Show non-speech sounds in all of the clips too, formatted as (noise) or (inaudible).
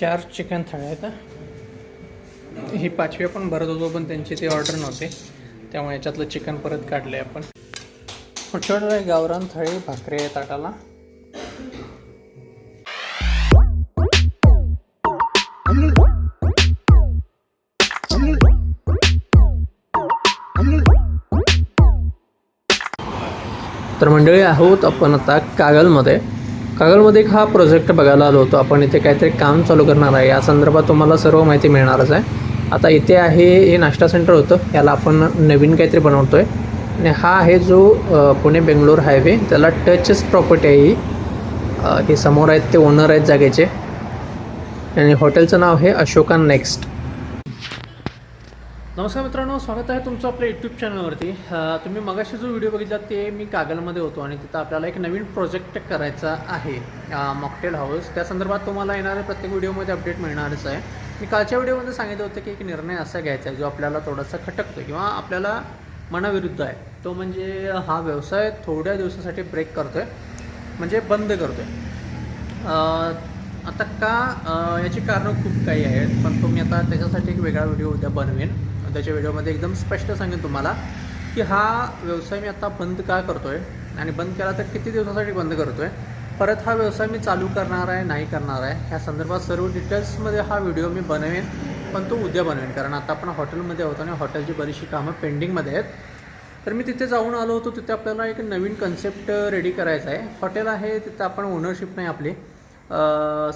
चार चिकन थाळ्या आहेत ही. पाचवी पण भरत होतो पण त्यांची ती ऑर्डर नव्हते. त्यामुळे याच्यातलं चिकन परत काढलं आहे आपण छोटे गावरान थाळी भाकरी आहे ताटाला. तर मंडळी आहोत आपण आता कागलमध्ये. कागलमध्ये एक हा प्रोजेक्ट बघायला आलो होतो. आपण इथे काहीतरी काम चालू करणार आहे. या संदर्भात तुम्हाला सर्व माहिती मिळणारच आहे. आता इथे आहे हे नाश्ता सेंटर होतं. याला आपण नवीन काहीतरी बनवतो आहे आणि हा आहे जो पुणे बेंगलोर हायवे. त्याला टचच प्रॉपर्टी आहे ही. हे समोर आहेत ते ओनर आहेत जागेचे. आणि हॉटेलचं नाव आहे अशोका नेक्स्ट. नमस्कार मित्रांनो स्वागत आहे तुमचं आपल्या यूट्यूब चॅनलवरती तुम्ही मगाशी जो व्हिडिओ बघितला ते मी कागलमध्ये होतो आणि तिथं आपल्याला एक नवीन प्रोजेक्ट करायचा आहे मॉकटेल हाऊस त्या संदर्भात तुम्हाला येणाऱ्या प्रत्येक व्हिडिओमध्ये अपडेट मिळणारच आहे. मी कालच्या व्हिडिओमध्ये सांगितलं होतं की एक निर्णय असा घ्यायचा आहे जो आपल्याला थोडासा खटकतो किंवा आपल्याला मनाविरुद्ध आहे. तो म्हणजे हा व्यवसाय थोड्या दिवसासाठी ब्रेक करतो आहे म्हणजे बंद करतो आहे आता का याची कारणं खूप काही आहेत पण तुम्ही आता त्याच्यासाठी एक वेगळा व्हिडिओ उद्या बनवेन. त्याच्या व्हिडिओमध्ये एकदम स्पष्ट सांगेन तुम्हाला की हा व्यवसाय मी आता बंद का करतो आहे आणि बंद केला तर किती दिवसासाठी बंद करतो आहे परत हा व्यवसाय मी चालू करणार आहे नाही करणार आहे ह्या संदर्भात सर्व डिटेल्समध्ये हा व्हिडिओ मी बनवेन पण तो उद्या बनवेन. कारण आता आपण हॉटेलमध्ये होतो आणि हॉटेलची बरीचशी कामं पेंडिंगमध्ये आहेत. तर मी तिथे जाऊन आलो होतो तिथे आपल्याला एक नवीन कन्सेप्ट रेडी करायचा आहे. हॉटेल आहे तिथं आपण ओनरशिप नाही आपली.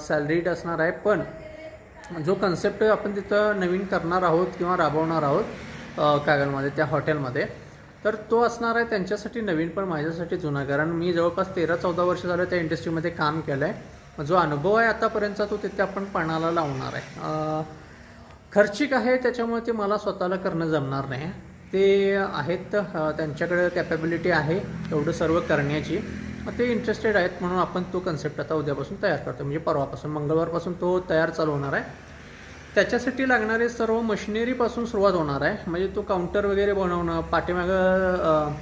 सॅलरीड असणार आहे पण जो कन्सेप्ट आपण तिथं नवीन करणार आहोत किंवा राबवणार आहोत कागलमध्ये त्या हॉटेलमध्ये तर तो असणार आहे त्यांच्यासाठी नवीन पण माझ्यासाठी जुना. कारण मी जवळपास तेरा चौदा वर्ष झालं त्या इंडस्ट्रीमध्ये काम केलं आहे जो अनुभव आहे आतापर्यंतचा तो तिथे आपण पणाला लावणार आहे. खर्चिक आहे त्याच्यामुळे ते मला स्वतःला करणं जमणार नाही. ते आहेत त्यांच्याकडे कॅपॅबिलिटी आहे एवढं सर्व करण्याची. ते इंटरेस्टेड आहेत म्हणून आपण तो कन्सेप्ट आता उद्यापासून तयार करतो म्हणजे परवापासून मंगळवारपासून तो तयार चालू होणार आहे. त्याच्यासाठी लागणारे सर्व मशिनरीपासून सुरुवात होणार आहे. म्हणजे तो काउंटर वगैरे बनवणं पाठीमागं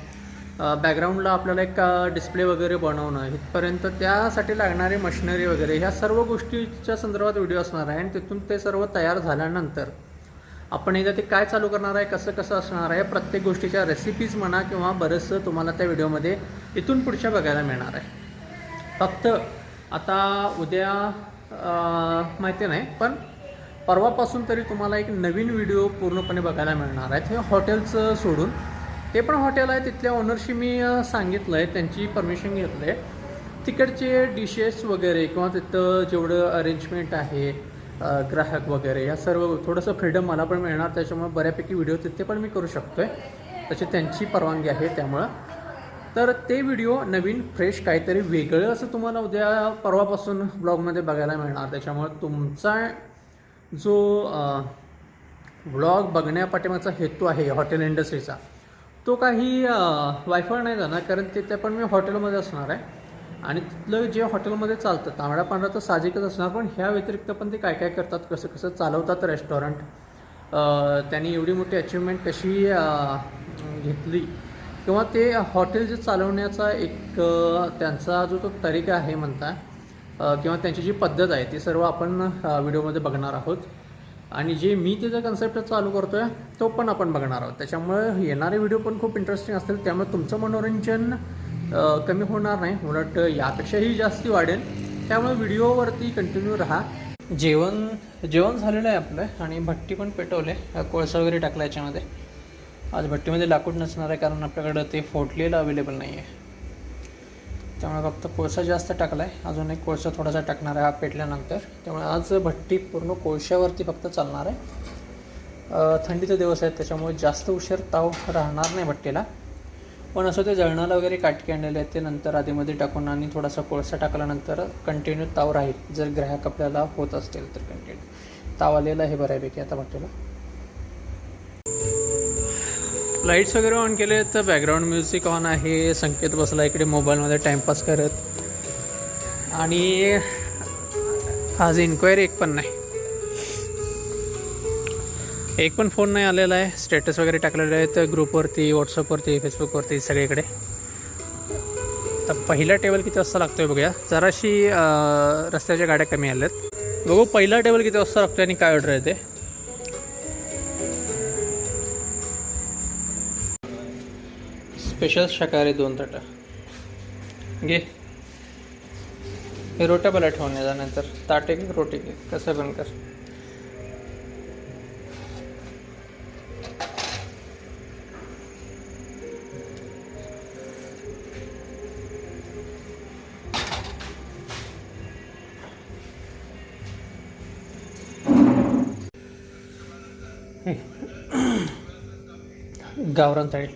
बॅकग्राऊंडला आपल्याला एक डिस्प्ले वगैरे बनवणं इथपर्यंत त्यासाठी लागणारी मशिनरी वगैरे ह्या सर्व गोष्टीच्या संदर्भात व्हिडिओ असणार आहे. आणि तिथून ते सर्व तयार झाल्यानंतर आपण एकदा ते काय चालू करणार आहे कसं कसं असणार आहे प्रत्येक गोष्टीच्या रेसिपीज म्हणा किंवा बरंचसं तुम्हाला त्या व्हिडिओमध्ये इथून पुढच्या बघायला मिळणार आहे. फक्त आता उद्या माहिती नाही पण परवापासून तरी तुम्हाला एक नवीन व्हिडिओ पूर्णपणे बघायला मिळणार आहेत. हे हॉटेलचं सोडून. ते पण हॉटेल आहे तिथल्या ओनरशी मी सांगितलं आहे त्यांची परमिशन घेतलं आहे तिकडचे डिशेस वगैरे किंवा तिथं जेवढं अरेंजमेंट आहे ग्राहक वगैरे या सर्व थोडंसं फ्रीडम मला पण मिळणार. त्याच्यामुळे बऱ्यापैकी व्हिडिओ तिथे पण मी करू शकतो आहे तशी त्यांची परवानगी आहे त्यामुळं. तर ते व्हिडिओ नवीन फ्रेश काहीतरी वेगळं असं तुम्हाला उद्या परवापासून ब्लॉगमध्ये बघायला मिळणार. त्याच्यामुळे तुमचा जो ब्लॉग बघण्यापाठीमागचा हेतू आहे हॉटेल इंडस्ट्रीचा तो काही वायफळ नाही जाणार कारण तिथे पण मी हॉटेलमध्ये असणार आहे. आणि तिथलं जे हॉटेलमध्ये चालतं तांबडा पांढरा तर साहजिकच असणार पण ह्या व्यतिरिक्त पण ते काय काय करतात कसं कसं चालवतात रेस्टॉरंट त्यांनी एवढी मोठी अचिव्हमेंट कशी घेतली किंवा ते हॉटेल जे चालवण्याचा एक त्यांचा जो तो तरीका आहे म्हणता किंवा त्यांची जी पद्धत आहे ती सर्व आपण व्हिडिओमध्ये बघणार आहोत. आणि जे मी त्याचा कन्सेप्ट चालू करतो आहे तो पण आपण बघणार आहोत. त्याच्यामुळे येणारे व्हिडिओ पण खूप इंटरेस्टिंग असतील. त्यामुळे तुमचं मनोरंजन कमी होणार नाही. उलट यापेक्षाही जास्ती वाढेल. त्यामुळे व्हिडिओवरती कंटिन्यू राहा. जेवण जेवण झालेलं आहे आपलं. आणि भट्टी पण पेटवले. कोळसा वगैरे टाकला याच्यामध्ये. आज भट्टीमध्ये लाकूड नसणार आहे कारण आपल्याकडं ते फोडलेलं अवेलेबल नाही आहे त्यामुळे फक्त कोळसा जास्त टाकला आहे अजून एक कोळसा थोडासा टाकणार आहे हा पेटल्यानंतर. त्यामुळे आज भट्टी पूर्ण कोळशावरती फक्त चालणार आहे. थंडीचा थंडीचे दिवस आहेत त्याच्यामुळे जास्त उशीर ताव राहणार नाही भट्टीला. पण असं ते जळणाला वगैरे काटके आणलेले आहेत ते नंतर आधीमध्ये टाकून आणि थोडासा कोळसा टाकल्यानंतर कंटिन्यू ताव राहील. जर ग्राहक आपल्याला होत असतील तर कंटिन्यू ताव आलेला आहे बऱ्यापैकी आता भट्टीला. लाईट्स वगैरे ऑन केले तर बॅकग्राऊंड म्युझिक ऑन आहे. संकेत बसला इकडे मोबाईलमध्ये टाईमपास करत. आणि आज इन्क्वायरी एक पण नाही. एक पण फोन नाही आलेला आहे. स्टेटस वगैरे टाकलेले आहेत. ग्रुपवरती व्हॉट्सअपवरती फेसबुकवरती सगळीकडे. तर पहिला टेबल किती वाजता लागतो आहे बघूया. जराशी रस्त्याच्या गाड्या कमी आल्यात. बघू पहिला टेबल किती वाजता लागतो आणि काय ऑर्डर येते स्पेशल शाकाहारी दोन ताटा. घे. हे रोट्या पहिला ठेवून जा नंतर. ताट एक रोटी घे कसं पण कर. गावरान थाळी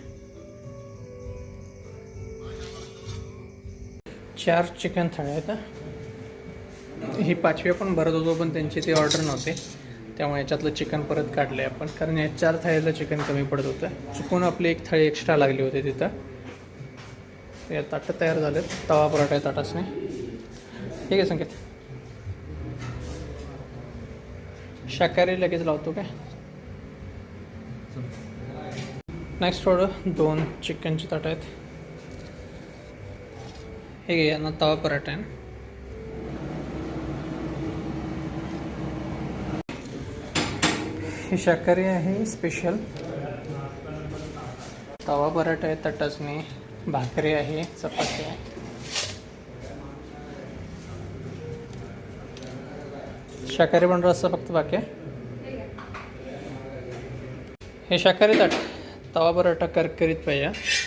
चार चिकन थाळ्या आहेत हा. पाचवी पण भरत होतो पण त्यांची ती ऑर्डर नव्हते. त्यामुळे याच्यातलं चिकन परत काढलं आहे आपण. कारण या चार थाळीला चिकन कमी पडत होतं. चुकून आपली एक थाळी एक्स्ट्रा लागली होती तिथं. या ताटं तयार झालेत. तवा पराठा आहे ताटासने. ठीक आहे संकेत. शाकाहारी लगेच लावतो काय? नेक्स्ट थोडं दोन चिकनची ताटं आहेत. हे यांना तवा पराठा आहे हे शाकाहारी आहे स्पेशल तवा पराठा आहे तटाचणी भाकरी आहे चपाती आहे शाकाहारी पण रस्सा फक्त बाकी आहे हे शाकाहारी ताट तवा पराठा करकरीत पाहिजे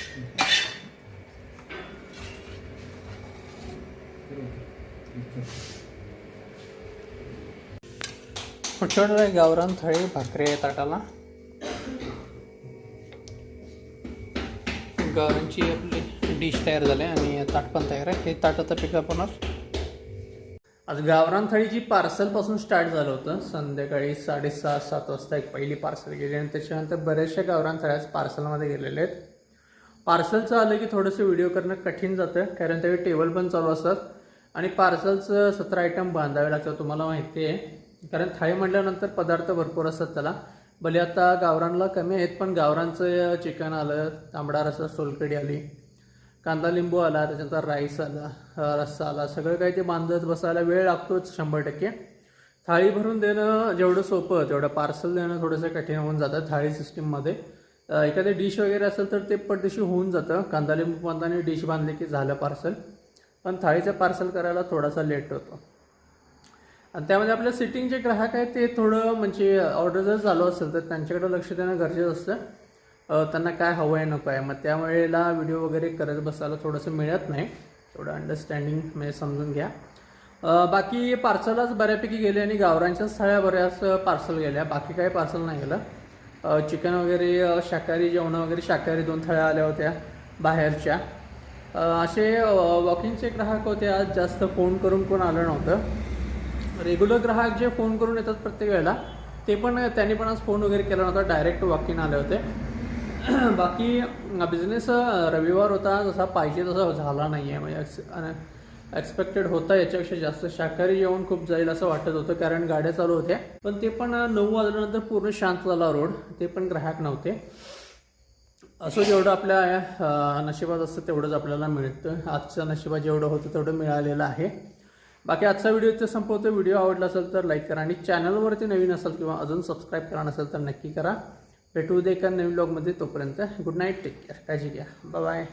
छोटं गावरान थळी भाकरी आहे ताटाला. गावरांची आपली डिश तयार झाली आणि ताट पण तयार आहे. हे ताट आता पिकअप होणार आज गावरान थाळीची पार्सलपासून स्टार्ट झालं होतं. संध्याकाळी साडेसहा सात वाजता एक पहिली पार्सल गेली आणि त्याच्यानंतर बऱ्याचशा गावरान थाळ्या पार्सलमध्ये गेलेल्या आहेत. पार्सलचं आलं की थोडंसं व्हिडिओ करणं कठीण जातं कारण त्यावेळी टेबल पण चालू असतात. आणि पार्सलचं सतरा आयटम बांधावे लागतात तुम्हाला माहिती आहे. कारण थाळी म्हटल्यानंतर पदार्थ भरपूर असतात त्याला. भले आता गावरानला कमी आहेत पण गावरानचं चिकन आलं तांबडा रस्सा सोलकडी आली कांदा लिंबू आला त्याच्यानंतर राईस आला रस्सा आला सगळं काही ते बांधत बसायला वेळ लागतोच शंभर टक्के. थाळी भरून देणं जेवढं सोपं तेवढं पार्सल देणं थोडंसं कठीण होऊन जातं थाळी सिस्टीममध्ये. एखादी डिश वगैरे असेल तर ते पटदिशी होऊन जातं. कांदा लिंबू बांधताना डिश बांधली की झालं पार्सल. पण थाळीचं पार्सल करायला थोडासा लेट होतो. आणि त्यामध्ये आपल्या सिटिंग जे ग्राहक आहेत ते थोडं म्हणजे ऑर्डर जर चालू असेल तर त्यांच्याकडे लक्ष देणं गरजेचं असतं. त्यांना काय हवं आहे नको आहे. मग त्यावेळेला व्हिडिओ वगैरे करत बसायला थोडंसं मिळत नाही. थोडं अंडरस्टँडिंग म्हणजे समजून घ्या. बाकी पार्सलच बऱ्यापैकी गेले आणि गावरांच्याच थाळ्या बऱ्याच पार्सल गेल्या. बाकी काही पार्सल नाही गेलं. चिकन वगैरे शाकाहारी जेवणं वगैरे शाकाहारी दोन थाळ्या आल्या होत्या बाहेरच्या. असे वॉकिंगचे ग्राहक होते. आज जास्त फोन करून कोण आलं नव्हतं. रेग्युलर ग्राहक जे फोन करून येतात प्रत्येक वेळेला ते पण त्यांनी पण आज फोन वगैरे केला नव्हता. डायरेक्ट वॉकिंग आले होते. (clears throat) बाकी बिझनेस रविवार होता. जसा पाहिजे तसा झाला नाही आहे म्हणजे एक्स एक्सपेक्टेड होता. याच्यापेक्षा जास्त शाकाहारी जेवण खूप जाईल असं वाटत होतं. कारण गाड्या चालू होत्या. पण ते पण नऊ वाजल्यानंतर पूर्ण शांत झाला रोड ते पण ग्राहक नव्हते. असं जेवढं आपल्या नशिबात असतं तेवढंच आपल्याला मिळतं. आजच्या नशिबात जेवढं होतं तेवढं मिळालेलं आहे. बाकी आजचा व्हिडिओ इथे संपवतो. व्हिडिओ आवडला असेल तर लाईक करा आणि चॅनलवरती नवीन असेल किंवा अजून सबस्क्राईब करा नसेल तर नक्की करा. भेटू दे एका नवीन ब्लॉगमध्ये तोपर्यंत गुड नाईट टेक केअर काळजी घ्या. बाय